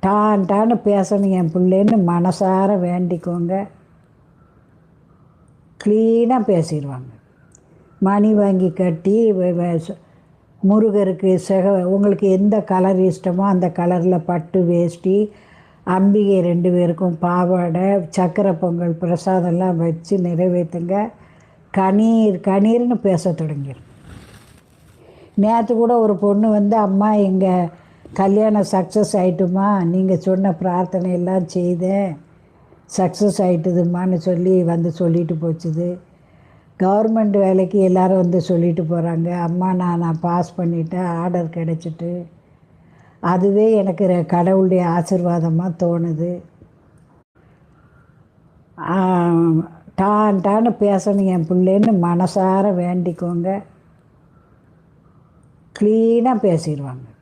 Don டான்னு பேசணும் என் பிள்ளைன்னு மனசார வேண்டிக்கோங்க. க்ளீனாக பேசிடுவாங்க. மணி வாங்கி கட்டி முருகருக்கு செக உங்களுக்கு எந்த கலர் இஷ்டமோ அந்த கலரில் பட்டு வேஷ்டி அம்பிகை ரெண்டு பேருக்கும் பாவாடை சக்கரை பொங்கல் பிரசாதம்லாம் வச்சு நிறைவேற்றுங்க கணீர் கணீர்னு பேச தொடங்கிடும் நேற்று கூட ஒரு பொண்ணு வந்து அம்மா எங்கள் கல்யாணம் சக்ஸஸ் ஆயிட்டுமா? நீங்கள் சொன்ன பிரார்த்தனை எல்லாம் செய்தேன். சக்ஸஸ் ஆயிட்டுதும்மான்னு சொல்லி வந்து சொல்லிட்டு போச்சுது. கவர்மெண்ட் வேலைக்கு எல்லாரும் வந்து சொல்லிட்டு போகிறாங்க அம்மா நான் நான் பாஸ் பண்ணிட்டேன். ஆர்டர் கிடச்சிட்டு. அதுவே எனக்கு கடவுளுடைய ஆசீர்வாதமாக தோணுது. ஆ, டான் டான்னு பேசணும் என் பிள்ளைன்னு மனசார வேண்டிக்கோங்க. க்ளீனாக பேசிடுவாங்க.